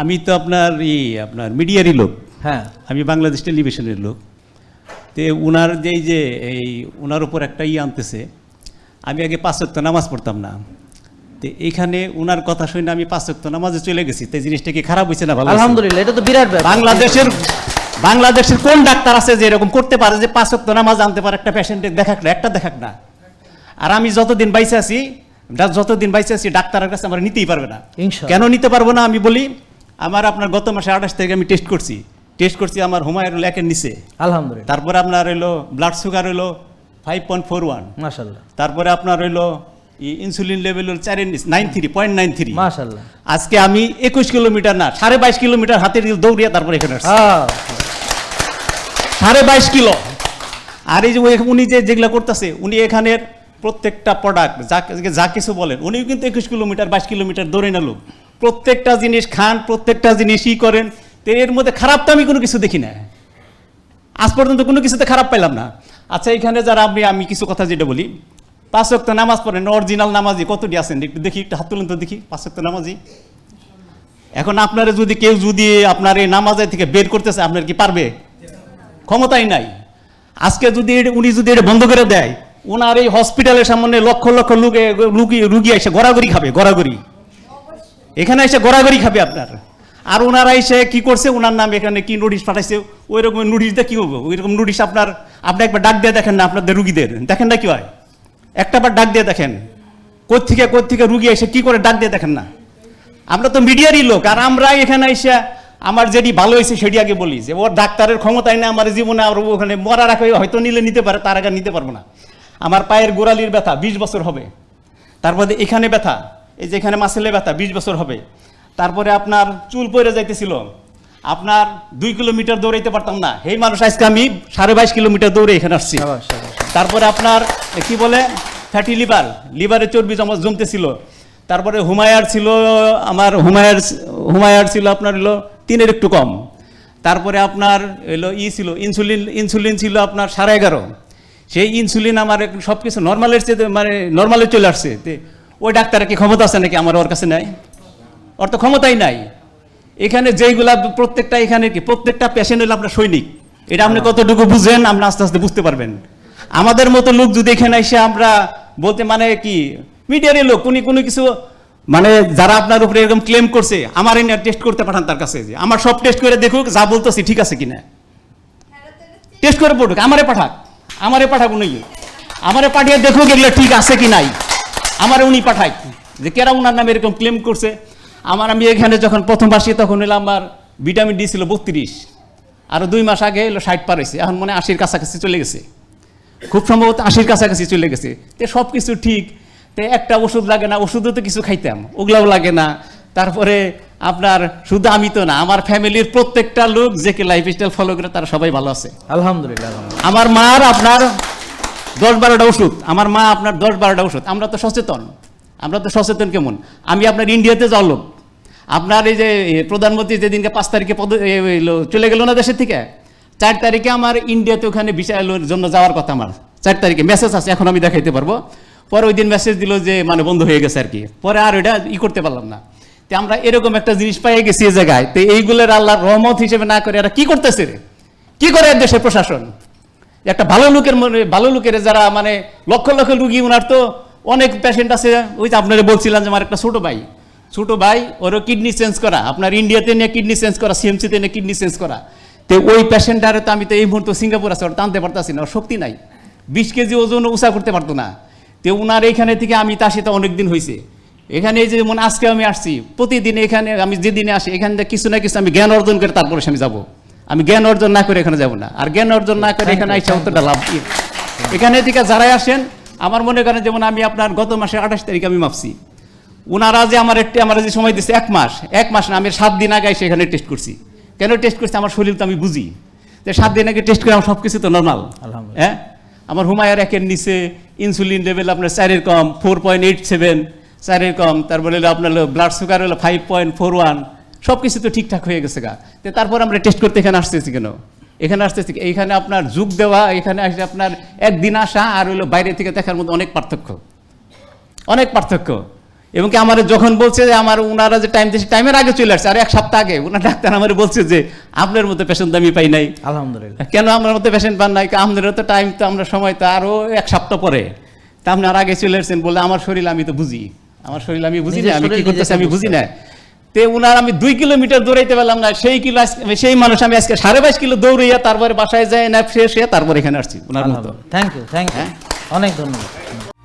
আমি তো আপনার ই আপনার মিডিয়ারই লোক। হ্যাঁ। আমি বাংলাদেশ টেলিভিশনের লোক। তো উনার যে এই যে এই উনার উপর একটা ই আনতেছে আমি আগে পাঁচক্ত নামাজ পড়তাম না। তো এখানে উনার কথা শুনে আমি পাঁচক্ত নামাজে চলে গেছি। তো জিনিসটা কি খারাপ হয়েছে না ভালো আলহামদুলিল্লাহ এটা তো বিরাট বাংলাদেশের বাংলাদেশের কোন ডাক্তার আছে যে এরকম করতে পারে যে পাঁচ ওয়াক্ত নামাজ আনতে পারে? একটা পেশেন্টের দেখাক না একটা দেখাক না। আর আমি যতদিন বাইসে আছি যতদিন বাইসে আছি ডাক্তারের কাছে আমার নিতেই পারবে না। কেন নিতে পারব না আমি বলি আমার আপনার গত মাসে আঠাশ তারিখে আমি টেস্ট করছি। টেস্ট করছি আমার হুমায়ুর একের নিচে। আলহামদুলিল্লাহ। তারপরে আপনার হইল ব্লাড সুগার হইল ফাইভ পয়েন্ট ফোর ওয়ান মাশাল্লাহ তারপরে আপনার হইল ইনসুলিন লেভেল হলো নিচে nine three point nine three মাশাল্লাহ আজকে আমি একুশ কিলোমিটার না সাড়ে বাইশ কিলোমিটার হাতে দৌড়িয়ে তারপরে এখানে আসছি। হ্যাঁ। সাড়ে বাইশ কিলো। আর এই যে উনি যে যেগুলো করতেছে উনি এখানের প্রত্যেকটা প্রোডাক্ট যা যা কিছু বলেন উনিও কিন্তু একুশ কিলোমিটার বাইশ কিলোমিটার দৌড়ে না লোক। প্রত্যেকটা জিনিস খান, প্রত্যেকটা জিনিস ই করেন, তো এর মধ্যে খারাপ তো আমি কোনো কিছু দেখি না। আজ পর্যন্ত কোনো কিছুতে খারাপ পাইলাম না। আচ্ছা এখানে যারা আপনি আমি কিছু কথা যেটা বলি, পাঁচ নামাজ পড়েন অরিজিনাল নামাজি কতটি আছেন? একটু দেখি, একটু হাত তুলেন তো দেখি, পাঁচ ওয়াক্ত নামাজি। এখন আপনারা যদি কেউ যদি আপনার এই নামাজের থেকে বের করতেছে, আপনার কি পারবে? ক্ষমতাই নাই। আজকে যদি উনি যদি এটা বন্ধ করে দেয় ওনার এই হসপিটালের সামনে লক্ষ লক্ষ লোকে রুগী রুগী এসে গড়াগড়ি খাবে, গড়াগড়ি। এখানে এসে গড়াগড়ি খাবে আপনার। আর ওনারা এসে কি করছে? ওনার নাম এখানে কি নোটিশ পাঠাইছে? ওই রকম নোটিশ দিয়ে কি হবে? ওই রকম নোটিশ আপনার আপনি একবার ডাক দিয়ে দেখেন না আপনাদের রুগীদের। দেখেন না কি হয়? একটা বার ডাক দিয়ে দেখেন। কোথেকে কোথেকে রুগী এসে কি করে ডাক দিয়ে দেখেন না? আমরা তো মিডিয়ারই লোক, আর আমরা এখানে এসে আমার যেটি ভালো হয়েছে সেটি আগে বলি, যে ওর ডাক্তারের ক্ষমতায় না আমার জীবনে আর ওখানে মরার আগে হয়তো নিলে নিতে পারে, তার আগে নিতে পারব না। আমার পায়ের গোড়ালির ব্যথা, বিশ বছর হবে। তারপরে এখানে ব্যথা। এই যে এখানে মাসেলে ব্যথা বিশ বছর হবে। তারপরে আপনার চুল পড়ে যাইতেছিল। আপনার দুই কিলোমিটার দৌড়াইতে পারতাম না। এই মানুষ আজকে আমি সাড়ে বাইশ কিলোমিটার দৌড়ে এখানে আসছি। তারপরে আপনার কি বলে? ফ্যাটি লিভার লিভারের চর্বি জমা জমতেছিল। তারপরে হুমায়ার ছিল আমার হুমায়ার হুমায়ার ছিল আপনার হলো তিনের একটু কম। তারপরে আপনার এলো ই ছিল ইনসুলিন ইনসুলিন ছিল আপনার সাড়ে এগারো। সেই ইনসুলিন আমার সব কিছু নর্মালের চেয়ে মানে নর্মালে চলে আসছে। ওই ডাক্তারের কি ক্ষমতা আছে নাকি আমার ওর কাছে নাই? ওর তো ক্ষমতাই নাই। এখানে যেইগুলা প্রত্যেকটা এখানে কি প্রত্যেকটা পেশেন্ট হলো আপনার সৈনিক। এটা আপনি কতটুকু বুঝেন আপনি আস্তে আস্তে বুঝতে পারবেন। আমাদের মতো লোক যদি এখানে এসে আমরা বলতে মানে কি মিডিয়ারই লোক উনি কোনো কিছু মানে যারা আপনার উপরে এরকম ক্লেম করছে আমার এনে টেস্ট করতে পাঠান তার কাছে। যে আমার সব টেস্ট করে দেখুক যা বলতেছি ঠিক আছে কিনা। টেস্ট করে পড়ুক আমারে পাঠাক। আমারে পাঠাক উনি। আমারে পাঠিয়ে দেখুক এগুলো ঠিক আছে কি নাই। আমারে উনি পাঠাক যে কেরা উনার নামে এরকম ক্লেম করছে? আমার আমি এখানে যখন প্রথম আসি তখন হলো আমার ভিটামিন ডি ছিল বত্রিশ। আরও দুই মাস আগে এলো ষাট পার হয়েছে। এখন মানে আশির কাছাকাছি চলে গেছে। খুব সম্ভবত আশির কাছাকাছি চলে গেছে। তো সব কিছু ঠিক। তো একটা ওষুধ লাগে না ওষুধও তো কিছু খাইতাম। ওগুলাও লাগে না। তারপরে আপনার শুধু আমি তো না আমার ফ্যামিলির প্রত্যেকটা লোক যে কে লাইফ স্টাইল ফলো করে তারা সবাই ভালো আছে। আলহামদুলিল্লাহ। আমার মার আপনার দশ বারোটা ওষুধ। আমার মা আপনার দশ বারোটা ওষুধ। আমরা তো সচেতন। আমরা তো সচেতন কেমন? আমি আপনার ইন্ডিয়াতে যাওয়ার লোক। আপনার এই যে প্রধানমন্ত্রী যেদিনকে পাঁচ তারিখে পদ চলে গেল না দেশের থেকে? চার তারিখে আমার ইন্ডিয়াতে ওখানে বিষয়ের জন্য যাওয়ার কথা আমার। চার তারিখে মেসেজ আছে, এখন আমি দেখাইতে পারব। পরে ওই দিন মেসেজ দিল যে মানে বন্ধ হয়ে গেছে আর কি। পরে আর ওইটা ই করতে পারলাম না। তো আমরা এরকম একটা জিনিস পাই গেছি এই জায়গায়। তো এইগুলোর আল্লাহর রহমত হিসেবে না করে এরা কি করতেছে কি করে দেশের প্রশাসন? একটা ভালো লোকের মনে ভালো লোকের যারা মানে লক্ষ লক্ষ রুগী ওনার তো অনেক পেশেন্ট আছে। ওই যে আপনারা বলছিলাম যে আমার একটা ছোট ভাই। ছোট ভাই, ওরও কিডনি চেঞ্জ করা। আপনার ইন্ডিয়াতে নিয়ে কিডনি চেঞ্জ করা সিএমসিতে নিয়ে কিডনি চেঞ্জ করা। তো ওই পেশেন্টারে তো আমি তো এই মুহূর্তে সিঙ্গাপুর আছে ওটা টানতে পারতাছি না, ওর শক্তি নাই। বিশ কেজি ওজন উঁচা করতে পারতো না। তো ওনার এইখানে থেকে আমি তার সাথে অনেক দিন হয়েছে এখানে এই যে যেমন আজকে আমি আসছি, প্রতিদিন এখানে আমি যেদিনে আসি, এখান থেকে কিছু না কিছু আমি জ্ঞান অর্জন করে তারপরে আমি যাব। আমি জ্ঞান অর্জন না করে এখানে যাব না। আর জ্ঞান অর্জন না করে এখানে আইসা অতটা লাভ কি? এখানে থেকে যারাই আসেন আমার মনে করেন যেমন আমি আপনার গত মাসে আঠাশ তারিখ আমি মাপছি। ওনারা যে আমার একটি আমার যে সময় দিচ্ছে এক মাস এক মাস না আমি সাত দিন আগে এসে এখানে টেস্ট করছি। কেন টেস্ট করছি? আমার শরীর তো আমি বুঝি। যে সাত দিন আগে টেস্ট করে আমার সব কিছু তো নর্মাল হ্যাঁ? আমার হুমায়ার একের নিচে ইনসুলিন লেভেল আপনার চারের কম ফোর পয়েন্ট এইট সেভেন চারের কম তারপরে আপনার ব্লাড সুগার হলো ফাইভ পয়েন্ট ফোর ওয়ান সব কিছু তো ঠিকঠাক হয়ে গেছে গা। তো তারপর আমরা টেস্ট করতে এখানে আসতেছি কেন? এখানে আসতেছি? এইখানে আপনার যুগ দেওয়া এখানে আসলে আপনার একদিন আসা আর হলো বাইরে থেকে দেখার মধ্যে অনেক পার্থক্য। অনেক পার্থক্য। এবং কি আমার যখন বলছে যে আমার ওনারা যে টাইম দিয়েছে টাইমের আগে চলে আসছে। আর এক সপ্তাহ আগে ওনার ডাক্তার আমার বলছে যে আপনার মতো পেশেন্ট আমি পাই নাই। আলহামদুলিল্লাহ। কেন আমার মতো পেশেন্ট পান নাই? আমাদেরও তো টাইম তো আমরা সময় তো আরও এক সপ্তাহ পরে। তা আপনি আর আগে চলে আসছেন বলে আমার শরীর আমি তো বুঝি। আমার শরীর আমি বুঝি না আমি কি করতেছি আমি বুঝি না। তে উনার আমি দুই কিলোমিটার দৌড়াইতে পারলাম না সেই কিলো সেই মানুষ আমি আজকে সাড়ে বাইশ কিলো দৌড়াইয়া তারপরে বাসায় যায় না ফ্রেশ হয়ে তারপরে এখানে আসছি মতো। থ্যাংক ইউ থ্যাংক ইউ অনেক ধন্যবাদ।